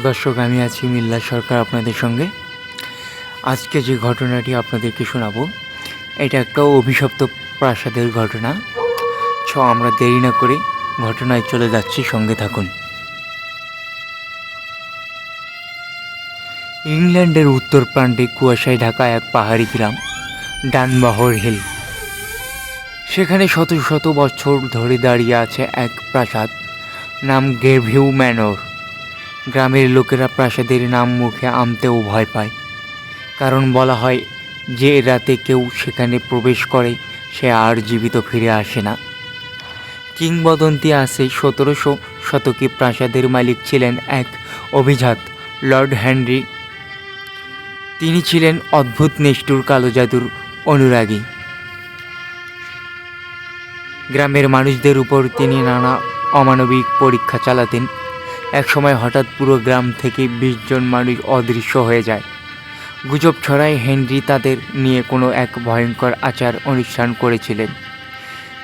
Hello দর্শক, আমি আছি মিল্লা সরকার আপনাদের সঙ্গে। আজকে যে ঘটনাটি আপনাদেরকে শোনাবো, এটা একটা অভিশপ্ত প্রাসাদের ঘটনা। ছ, আমরা দেরি না করে ঘটনায় চলে যাচ্ছি, সঙ্গে থাকুন। ইংল্যান্ডের উত্তর প্রান্তে কুয়াশায় ঢাকা এক পাহাড়ি গ্রাম, ডানবাহর হিল। সেখানে শত শত বছর ধরে দাঁড়িয়ে আছে এক প্রাসাদ, নাম গেভিউ ম্যানর। গ্রামের লোকেরা প্রাসাদের নাম মুখে আনতেও ভয় পায়। কারণ বলা হয়, যে রাতে কেউ সেখানে প্রবেশ করে, সে আর জীবিত ফিরে আসে না। কিংবদন্তি আছে সতেরোশো শতকে প্রাসাদের মালিক ছিলেন এক অভিজাত, লর্ড হেনরি। তিনি ছিলেন অদ্ভুত নিষ্ঠুর কালো জাদুর অনুরাগী। গ্রামের মানুষদের উপর তিনি নানা অমানবিক পরীক্ষা চালাতেন। একসময় হঠাৎ পুরো গ্রাম থেকে বিশ জন মানুষ অদৃশ্য হয়ে যায়। গুজব ছড়ায় হেনরি তাদের নিয়ে কোনো এক ভয়ঙ্কর আচার অনুষ্ঠান করেছিলেন।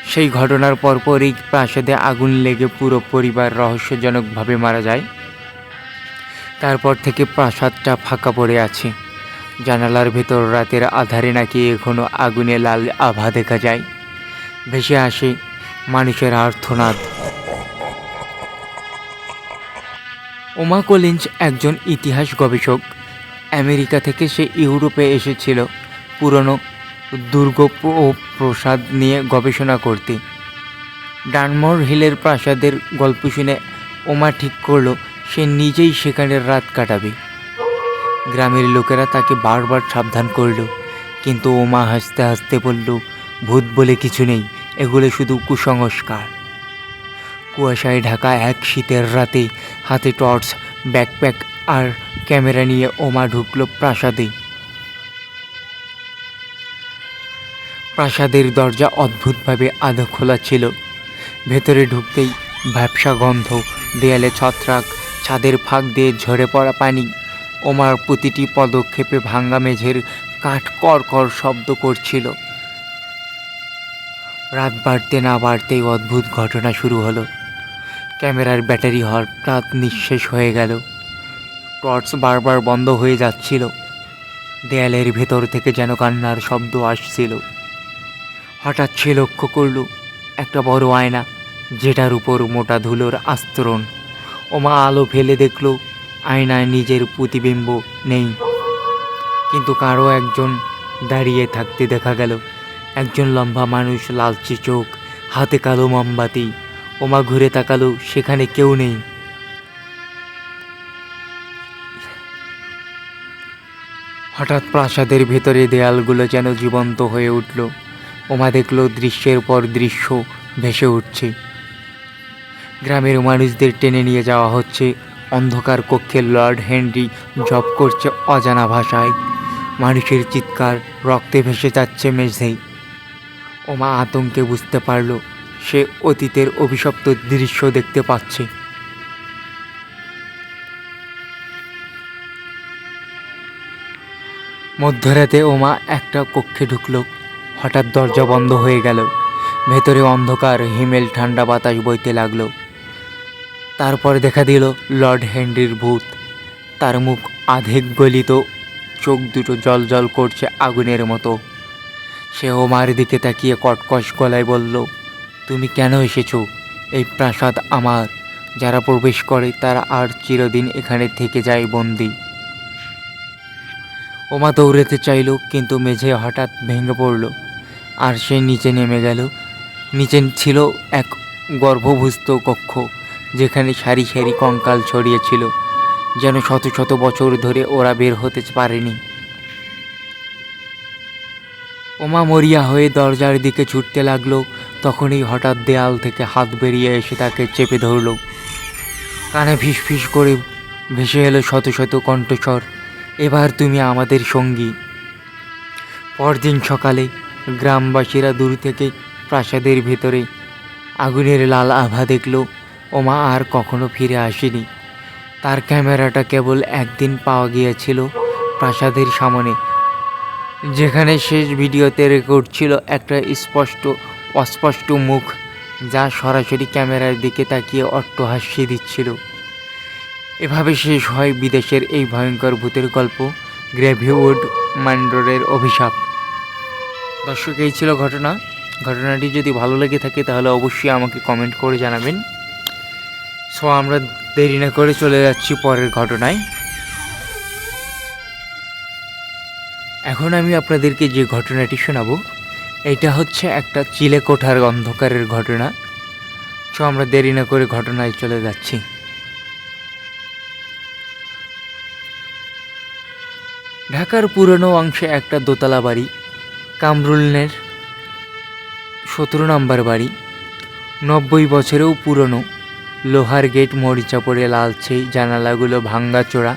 সেই ঘটনার পরপরই প্রাসাদে আগুন লেগে পুরো পরিবার রহস্যজনকভাবে মারা যায়। তারপর থেকে প্রাসাদটা ফাঁকা পড়ে আছে। জানালার ভেতর রাতের আধারে নাকি এখনও আগুনে লাল আভা দেখা যায়। ভেসে আসে মানুষের আর্থনাদ ওমা কলিঞ্জ একজন ইতিহাস গবেষক। আমেরিকা থেকে সে ইউরোপে এসেছিল। পুরনো দুর্গ ও প্রসাদ নিয়ে গবেষণা করতে। ডানমোর হিলের প্রাসাদের গল্প শুনে ওমা ঠিক করল, সে নিজেই সেখানে রাত কাটাবে। গ্রামের লোকেরা তাকে বারবার সাবধান করল, কিন্তু ওমা হাসতে হাসতে বলল, ভূত বলে কিছু নেই, এগুলো শুধু কুসংস্কার। কুয়াশায় ঢাকা এক শীতের রাতে হাতে টর্চ, ব্যাকপ্যাক আর ক্যামেরা নিয়ে ওমা ঢুকলো প্রাসাদে। প্রাসাদের দরজা অদ্ভুতভাবে আধো খোলা ছিল। ভেতরে ঢুকতেই ভ্যাবসা গন্ধ, দেয়ালে ছত্রাক, ছাদের ফাঁক দিয়ে ঝরে পড়া পানি, ওমার প্রতিটি পদক্ষেপে ভাঙ্গা মেঝের কাঠ কর শব্দ করছিল। রাত বাড়তে না বাড়তেই অদ্ভুত ঘটনা শুরু হলো। ক্যামেরার ব্যাটারি হঠাৎ নিঃশেষ হয়ে গেল। টর্চ বারবার বন্ধ হয়ে যাচ্ছিল। দেয়ালের ভেতর থেকে যেন কান্নার শব্দ আসছিল। হঠাৎ সে লক্ষ্য করল, একটা বড় আয়না, যেটার উপর মোটা ধুলোর আস্তরণ। ওমা আলো ফেলে দেখল, আয়নায় নিজের প্রতিবিম্ব নেই। কিন্তু কারও একজন দাঁড়িয়ে থাকতে দেখা গেল। একজন লম্বা মানুষ, লালচে চোখ, হাতে কালো মোমবাতি। ওমা ঘুরে তাকালো, সেখানে কেউ নেই। হঠাৎ প্রাসাদের ভেতরে দেয়ালগুলো যেন জীবন্ত হয়ে উঠল। ওমা দেখল দৃশ্যের পর দৃশ্য ভেসে উঠছে। গ্রামের মানুষদের টেনে নিয়ে যাওয়া হচ্ছে। অন্ধকার কক্ষে লর্ড হেনরি জব করছে অজানা ভাষায়। মানুষের চিৎকার, রক্তে ভেসে যাচ্ছে মেঝেই ওমা আতঙ্কে বুঝতে পারল সে অতীতের অভিশপ্ত দৃশ্য দেখতে পাচ্ছে। মধ্যরাতে ওমা একটা কক্ষে ঢুকলো। হঠাৎ দরজা বন্ধ হয়ে গেল। ভেতরে অন্ধকার, হিমেল ঠান্ডা বাতাস বইতে লাগল। তারপর দেখা দিল লর্ড হেনরির ভূত। তার মুখ আধেক গলিত, চোখ দুটো জল জল করছে আগুনের মতো। সে ওমার দিকে তাকিয়ে কটকস গলায় বলল তুমি কেন এসেছ? এই প্রাসাদ আমার। যারা প্রবেশ করে তারা আর চিরদিন এখানে থেকে যায় বন্দি। ওমা দৌড়াতে চাইল, কিন্তু মেঝে হঠাৎ ভেঙে পড়ল। আর সে নিচে নেমে গেল। নিচে ছিল এক গর্ভভুস্ত কক্ষ, যেখানে সারি সারি কঙ্কাল ছড়িয়েছিল, যেন শত শত বছর ধরে ওরা বের হতে পারেনি। ওমা মরিয়া হয়ে দরজার দিকে ছুটতে লাগল। তখনই হঠাৎ দেয়াল থেকে হাত বেরিয়ে এসে তাকে চেপে ধরল। কানে ফিস ফিস করে ভেসে এলো শত শত কণ্ঠস্বর, এবার তুমি আমাদের সঙ্গী। পরদিন সকালে গ্রামবাসীরা দূর থেকে প্রাসাদের ভেতরে আগুনের লাল আভা দেখল। ওমা আর কখনো ফিরে আসেনি। তার ক্যামেরাটা কেবল একদিন পাওয়া গিয়েছিল প্রাসাদের সামনে, যেখানে শেষ ভিডিওতে রেকর্ড ছিল একটা স্পষ্ট অস্পষ্ট মুখ, যা সরাসরি ক্যামেরার দিকে তাকিয়ে অট্টহাস্যি দিচ্ছিল। এভাবে শেষ হয় বিদেশের এই ভয়ঙ্কর ভূতের গল্প গ্রেভিউড ম্যান্ডোরের অভিশাপ। দর্শক, এই ছিল ঘটনা। ঘটনাটি যদি ভালো লেগে থাকে, তাহলে অবশ্যই আমাকে কমেন্ট করে জানাবেন। সো, আমরা দেরি না করে চলে যাচ্ছি পরের ঘটনায়। এখন আমি আপনাদেরকে যে ঘটনাটি শোনাবো এটা হচ্ছে একটা চিলে কোঠার অন্ধকারের ঘটনা। সো আমরা দেরি না করে ঘটনায় চলে যাচ্ছি। ঢাকার পুরনো অংশে একটা দোতলা বাড়ি, কামরুলনের সতেরো নম্বর বাড়ি। নব্বই বছরেও পুরনো, লোহার গেট মরিচা পড়ে লালছে জানালাগুলো ভাঙ্গা চোরা,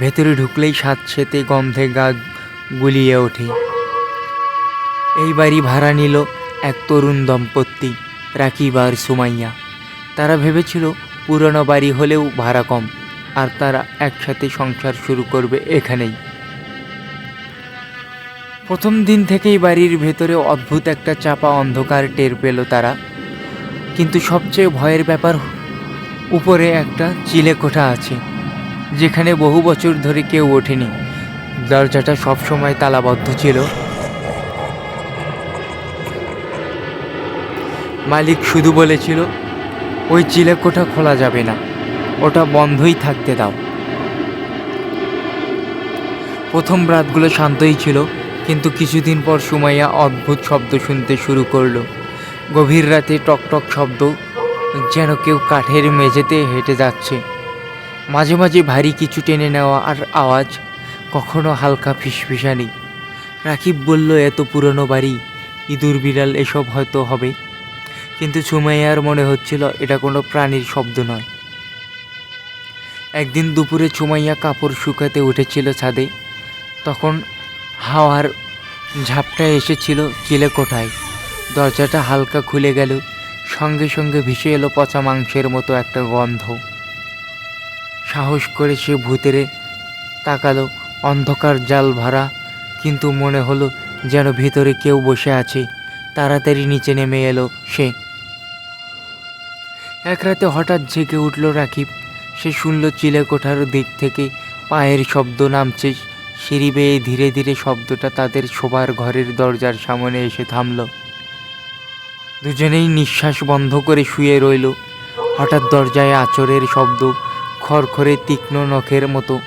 ভেতরে ঢুকলেই স্যাঁতসেতে গন্ধে গা গুলিয়ে ওঠে। এই বাড়ি ভাড়া নিল এক তরুণ দম্পতি রাকিব আর সুমাইয়া। তারা ভেবেছিল পুরনো বাড়ি হলেও ভাড়া কম, আর তারা একসাথে সংসার শুরু করবে এখানেই। প্রথম দিন থেকেই বাড়ির ভেতরে অদ্ভুত একটা চাপা অন্ধকার টের পেল তারা। কিন্তু সবচেয়ে ভয়ের ব্যাপার, উপরে একটা চিলে কোঠা আছে, যেখানে বহু বছর ধরে কেউ ওঠেনি। দরজাটা সবসময় তালাবদ্ধ ছিল। মালিক শুধু বলেছিল, ওই চিলে কোঠা খোলা যাবে না, ওটা বন্ধই থাকতে দাও। প্রথম রাতগুলো শান্তই ছিল, কিন্তু কিছুদিন পর সুমাইয়া অদ্ভুত শব্দ শুনতে শুরু করল। গভীর রাতে টকটক শব্দ, যেন কেউ কাঠের মেঝেতে হেঁটে যাচ্ছে। মাঝে মাঝে ভারী কিছু টেনে নেওয়া আর আওয়াজ, কখনো হালকা ফিসফিসানি। রাকিব বলল, এত পুরনো বাড়ি, ইঁদুর বিড়াল এসব হয়তো হবে। কিন্তু সুমাইয়ার মনে হচ্ছিল এটা কোনো প্রাণীর শব্দ নয়। একদিন দুপুরে সুমাইয়া কাপড় শুকাতে উঠেছিল ছাদে। তখন হাওয়ার ঝাপটা এসেছিল চিলে কোঠায় দরজাটা হালকা খুলে গেল। সঙ্গে সঙ্গে ভেসে এলো পচা মাংসের মতো একটা গন্ধ। সাহস করে সে ভূতেরে তাকালো, অন্ধকার জাল ভরা, কিন্তু মনে হলো যেন ভিতরে কেউ বসে আছে। তাড়াতাড়ি নিচে নেমে এলো সে। এক রাতে হঠাৎ জেগে উঠল রাকিব। সে শুনল চিলে কোঠার দিক থেকে পায়ের শব্দ নামছে। সিঁড়ি বেয়ে ধীরে ধীরে শব্দটা তাদের শোবার ঘরের দরজার সামনে এসে থামল। দুজনেই নিঃশ্বাস বন্ধ করে শুয়ে রইল। হঠাৎ দরজায় আচরের শব্দ খড়খড়ে তীক্ষ্ণ নখের মতো।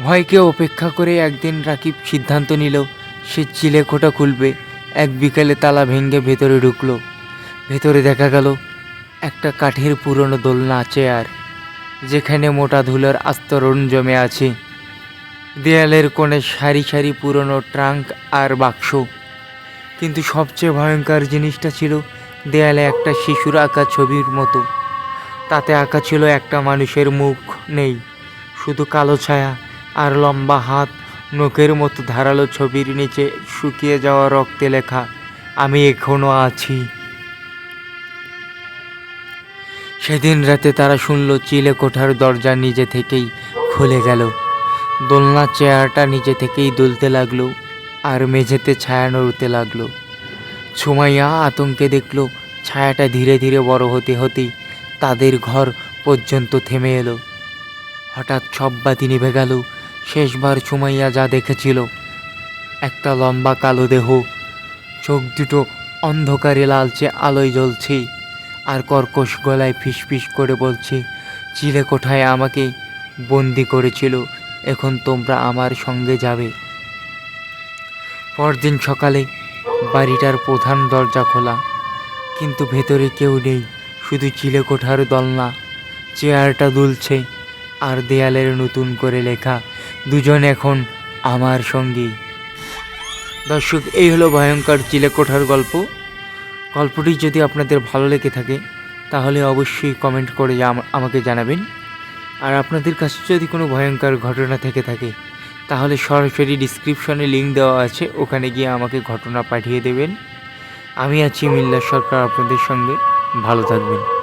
ভয়কে অপেক্ষা করে একদিন রাকিব সিদ্ধান্ত নিল, সে চিলে খোটা খুলবে। এক বিকালে তালা ভেঙে ভেতরে ঢুকলো। ভেতরে দেখা গেল একটা কাঠের পুরনো দোলনা চেয়ার যেখানে মোটা ধুলোর আস্তরণ জমে আছে। দেয়ালের কোণে সারি সারি পুরনো ট্রাঙ্ক আর বাক্স। কিন্তু সবচেয়ে ভয়ঙ্কর জিনিসটা ছিল দেয়ালে একটা শিশুর আঁকা ছবির মতো। তাতে আঁকা ছিল একটা মানুষের মুখ নেই, শুধু কালো ছায়া আর লম্বা হাত, নখের মতো ধারালো ছবির নিচে শুকিয়ে যাওয়া রক্তে লেখা, আমি এখনও আছি। সেদিন রাতে তারা শুনল চিলে কোঠার দরজা নিজে থেকেই খুলে গেল। দোলনা চেয়ারটা নিজে থেকেই দুলতে লাগল আর মেঝেতে ছায়া নড়তে লাগল। সুমাইয়া আতঙ্কে দেখল, ছায়াটা ধীরে ধীরে বড় হতে হতেই তাদের ঘর পর্যন্ত থেমে এলো। হঠাৎ সব বাতি নিভে গেল। শেষবার সুমাইয়া যা দেখেছিল, একটা লম্বা কালো দেহ, চোখ দুটো অন্ধকারে লালচে আলোয় জ্বলছে। আর কর্কশ গলায় ফিসফিস করে বলছে, চিলে কোঠায় আমাকে বন্দি করেছিল, এখন তোমরা আমার সঙ্গে যাবে। পরদিন সকালে বাড়িটার প্রধান দরজা খোলা, কিন্তু ভেতরে কেউ নেই, শুধু চিলে কোঠার দলনা, চেয়ারটা দুলছে, আর দেয়ালের নতুন করে লেখা, দুজন এখন আমার সঙ্গী দর্শক, এই হলো ভয়ঙ্কর চিলে কোঠার গল্প। গল্পটি যদি আপনাদের ভালো লেগে থাকে, তাহলে অবশ্যই কমেন্ট করে আমাকে জানাবেন। আর আপনাদের কাছে যদি কোনো ভয়ঙ্কর ঘটনা থেকে থাকে, তাহলে সরাসরি ডিসক্রিপশনে লিঙ্ক দেওয়া আছে, ওখানে গিয়ে আমাকে ঘটনা পাঠিয়ে দেবেন। আমি আছি মিল্লা সরকার আপনাদের সঙ্গে। ভালো থাকবেন।